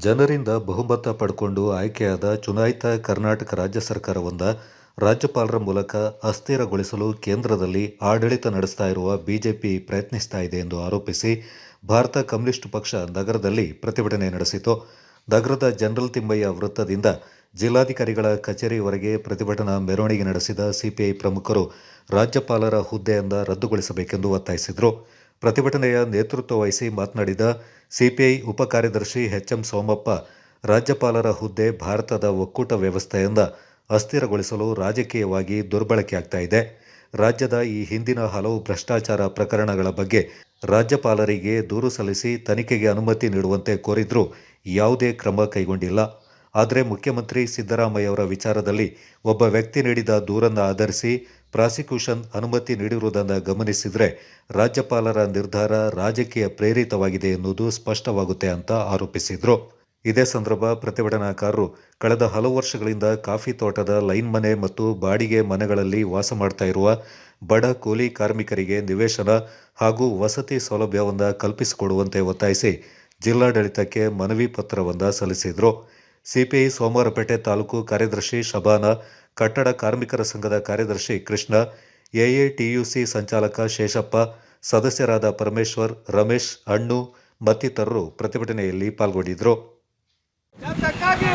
ಜನರಿಂದ ಬಹುಮತ ಪಡ್ಕೊಂಡು ಆಯ್ಕೆಯಾದ ಚುನಾಯಿತ ಕರ್ನಾಟಕ ರಾಜ್ಯ ಸರ್ಕಾರವೊಂದ ರಾಜ್ಯಪಾಲರ ಮೂಲಕ ಅಸ್ಥಿರಗೊಳಿಸಲು ಕೇಂದ್ರದಲ್ಲಿ ಆಡಳಿತ ನಡೆಸ್ತಾ ಇರುವ ಬಿಜೆಪಿ ಪ್ರಯತ್ನಿಸ್ತಾ ಇದೆ ಎಂದು ಆರೋಪಿಸಿ ಭಾರತ ಕಮ್ಯುನಿಸ್ಟ್ ಪಕ್ಷ ನಗರದಲ್ಲಿ ಪ್ರತಿಭಟನೆ ನಡೆಸಿತು. ನಗರದ ಜನರಲ್ ತಿಮ್ಮಯ್ಯ ವೃತ್ತದಿಂದ ಜಿಲ್ಲಾಧಿಕಾರಿಗಳ ಕಚೇರಿವರೆಗೆ ಪ್ರತಿಭಟನಾ ಮೆರವಣಿಗೆ ನಡೆಸಿದ ಸಿಪಿಐ ಪ್ರಮುಖರು ರಾಜ್ಯಪಾಲರ ಹುದ್ದೆಯಿಂದ ರದ್ದುಗೊಳಿಸಬೇಕೆಂದು ಒತ್ತಾಯಿಸಿದರು. ಪ್ರತಿಭಟನೆಯ ನೇತೃತ್ವ ವಹಿಸಿ ಮಾತನಾಡಿದ ಸಿಪಿಐ ಉಪ ಕಾರ್ಯದರ್ಶಿ ಎಚ್ ಎಂ ಸೋಮಪ್ಪ, ರಾಜ್ಯಪಾಲರ ಹುದ್ದೆ ಭಾರತದ ಒಕ್ಕೂಟ ವ್ಯವಸ್ಥೆಯಿಂದ ಅಸ್ಥಿರಗೊಳಿಸಲು ರಾಜಕೀಯವಾಗಿ ದುರ್ಬಳಕೆಯಾಗ್ತಾ ಇದೆ. ರಾಜ್ಯದ ಈ ಹಿಂದಿನ ಹಲವು ಭ್ರಷ್ಟಾಚಾರ ಪ್ರಕರಣಗಳ ಬಗ್ಗೆ ರಾಜ್ಯಪಾಲರಿಗೆ ದೂರು ಸಲ್ಲಿಸಿ ತನಿಖೆಗೆ ಅನುಮತಿ ನೀಡುವಂತೆ ಕೋರಿದ್ರೂ ಯಾವುದೇ ಕ್ರಮ ಕೈಗೊಂಡಿಲ್ಲ. ಆದರೆ ಮುಖ್ಯಮಂತ್ರಿ ಸಿದ್ದರಾಮಯ್ಯವರ ವಿಚಾರದಲ್ಲಿ ಒಬ್ಬ ವ್ಯಕ್ತಿ ನೀಡಿದ ದೂರನ್ನು ಆಧರಿಸಿ ಪ್ರಾಸಿಕ್ಯೂಷನ್ ಅನುಮತಿ ನೀಡಿರುವುದನ್ನು ಗಮನಿಸಿದರೆ ರಾಜ್ಯಪಾಲರ ನಿರ್ಧಾರ ರಾಜಕೀಯ ಪ್ರೇರಿತವಾಗಿದೆ ಎನ್ನುವುದು ಸ್ಪಷ್ಟವಾಗುತ್ತೆ ಅಂತ ಆರೋಪಿಸಿದರು. ಇದೇ ಸಂದರ್ಭ ಪ್ರತಿಭಟನಾಕಾರರು ಕಳೆದ ಹಲವು ವರ್ಷಗಳಿಂದ ಕಾಫಿ ತೋಟದ ಲೈನ್ ಮನೆ ಮತ್ತು ಬಾಡಿಗೆ ಮನೆಗಳಲ್ಲಿ ವಾಸ ಮಾಡ್ತಾ ಇರುವ ಬಡ ಕೂಲಿ ಕಾರ್ಮಿಕರಿಗೆ ನಿವೇಶನ ಹಾಗೂ ವಸತಿ ಸೌಲಭ್ಯವನ್ನು ಕಲ್ಪಿಸಿಕೊಡುವಂತೆ ಒತ್ತಾಯಿಸಿ ಜಿಲ್ಲಾಡಳಿತಕ್ಕೆ ಮನವಿ ಪತ್ರವನ್ನು ಸಲ್ಲಿಸಿದರು. ಸಿಪಿಐ ಸೋಮವಾರಪೇಟೆ ತಾಲೂಕು ಕಾರ್ಯದರ್ಶಿ ಶಬಾನ ಕಟ್ಟಡ ಕಾರ್ಮಿಕರ ಸಂಘದ ಕಾರ್ಯದರ್ಶಿ ಕೃಷ್ಣ ಎಐಟಿಯುಸಿ ಸಂಚಾಲಕ ಶೇಷಪ್ಪ ಸದಸ್ಯರಾದ ಪರಮೇಶ್ವರ್ ರಮೇಶ್ ಅಣ್ಣು ಮತ್ತಿತರರು ಪ್ರತಿಭಟನೆಯಲ್ಲಿ ಪಾಲ್ಗೊಂಡಿದ್ದರು. ಯಾತಕ್ಕಾಗಿ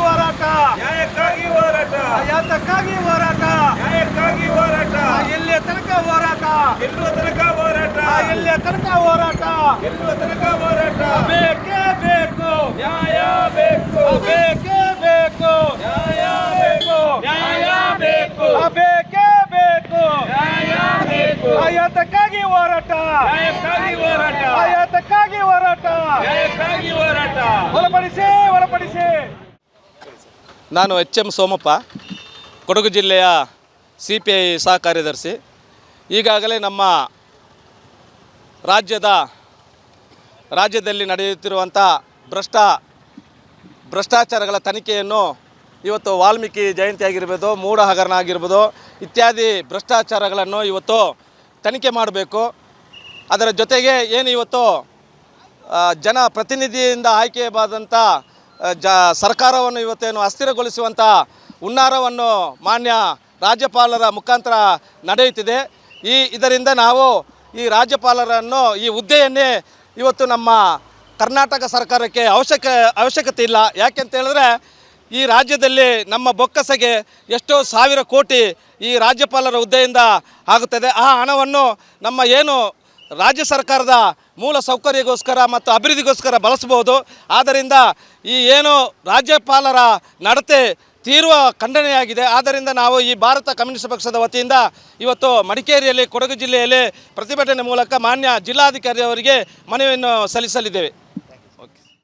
ಬೇಕು ಯಾತಕ್ಕಾಗಿ ಹೋರಾಟ. ಆಯಾತಕ್ಕಾಗಿ ಹೋರಾಟ. ಒಳಪಡಿಸಿ ಒಳಪಡಿಸಿ. ನಾನು ಎಚ್ ಎಂ ಸೋಮಪ್ಪ ಕೊಡಗು ಜಿಲ್ಲೆಯ ಸಿ ಪಿ ಐ ಸಹ ಕಾರ್ಯದರ್ಶಿ ಈಗಾಗಲೇ ನಮ್ಮ ರಾಜ್ಯದ ರಾಜ್ಯದಲ್ಲಿ ನಡೆಯುತ್ತಿರುವಂಥ ಭ್ರಷ್ಟ ಭ್ರಷ್ಟಾಚಾರಗಳ ತನಿಖೆಯನ್ನು ಇವತ್ತು ವಾಲ್ಮೀಕಿ ಜಯಂತಿ ಆಗಿರ್ಬೋದು ಮೂಢ ಹಗರಣ ಆಗಿರ್ಬೋದು ಇತ್ಯಾದಿ ಭ್ರಷ್ಟಾಚಾರಗಳನ್ನು ಇವತ್ತು ತನಿಖೆ ಮಾಡಬೇಕು. ಅದರ ಜೊತೆಗೆ ಏನು ಇವತ್ತು ಜನ ಪ್ರತಿನಿಧಿಯಿಂದ ಆಯ್ಕೆಯಾದಂಥ ಜ, ಸರ್ಕಾರವನ್ನು ಇವತ್ತೇನು ಅಸ್ಥಿರಗೊಳಿಸುವಂಥ ಹುನ್ನಾರವನ್ನು ಮಾನ್ಯ ರಾಜ್ಯಪಾಲರ ಮುಖಾಂತರ ನಡೆಯುತ್ತಿದೆ. ಈ, ಇದರಿಂದ ನಾವು ಈ ರಾಜ್ಯಪಾಲರನ್ನು ಈ ಹುದ್ದೆಯನ್ನೇ ಇವತ್ತು ನಮ್ಮ ಕರ್ನಾಟಕ ಸರ್ಕಾರಕ್ಕೆ ಅವಶ್ಯಕ, ಅವಶ್ಯಕತೆ ಇಲ್ಲ. ಯಾಕೆಂತ ಹೇಳಿದ್ರೆ ಈ ರಾಜ್ಯದಲ್ಲಿ ನಮ್ಮ ಬೊಕ್ಕಸಗೆ ಎಷ್ಟೋ ಸಾವಿರ ಕೋಟಿ ಈ ರಾಜ್ಯಪಾಲರ ಹುದ್ದೆಯಿಂದ ಆಗುತ್ತದೆ. ಆ ಹಣವನ್ನು ನಮ್ಮ ಏನು ರಾಜ್ಯ ಸರ್ಕಾರದ ಮೂಲ ಸೌಕರ್ಯಗೋಸ್ಕರ ಮತ್ತು ಅಭಿವೃದ್ಧಿಗೋಸ್ಕರ ಬಳಸಬಹುದು. ಆದ್ದರಿಂದ ಈ ಏನು ರಾಜ್ಯಪಾಲರ ನಡತೆ ತೀವ್ರ ಖಂಡನೆಯಾಗಿದೆ. ಆದ್ದರಿಂದ ನಾವು ಈ ಭಾರತ ಕಮ್ಯುನಿಸ್ಟ್ ಪಕ್ಷದ ವತಿಯಿಂದ ಇವತ್ತು ಮಡಿಕೇರಿಯಲ್ಲಿ, ಕೊಡಗು ಜಿಲ್ಲೆಯಲ್ಲಿ ಪ್ರತಿಭಟನೆ ಮೂಲಕ ಮಾನ್ಯ ಜಿಲ್ಲಾಧಿಕಾರಿಯವರಿಗೆ ಮನವಿಯನ್ನು ಸಲ್ಲಿಸಲಿದ್ದೇವೆ.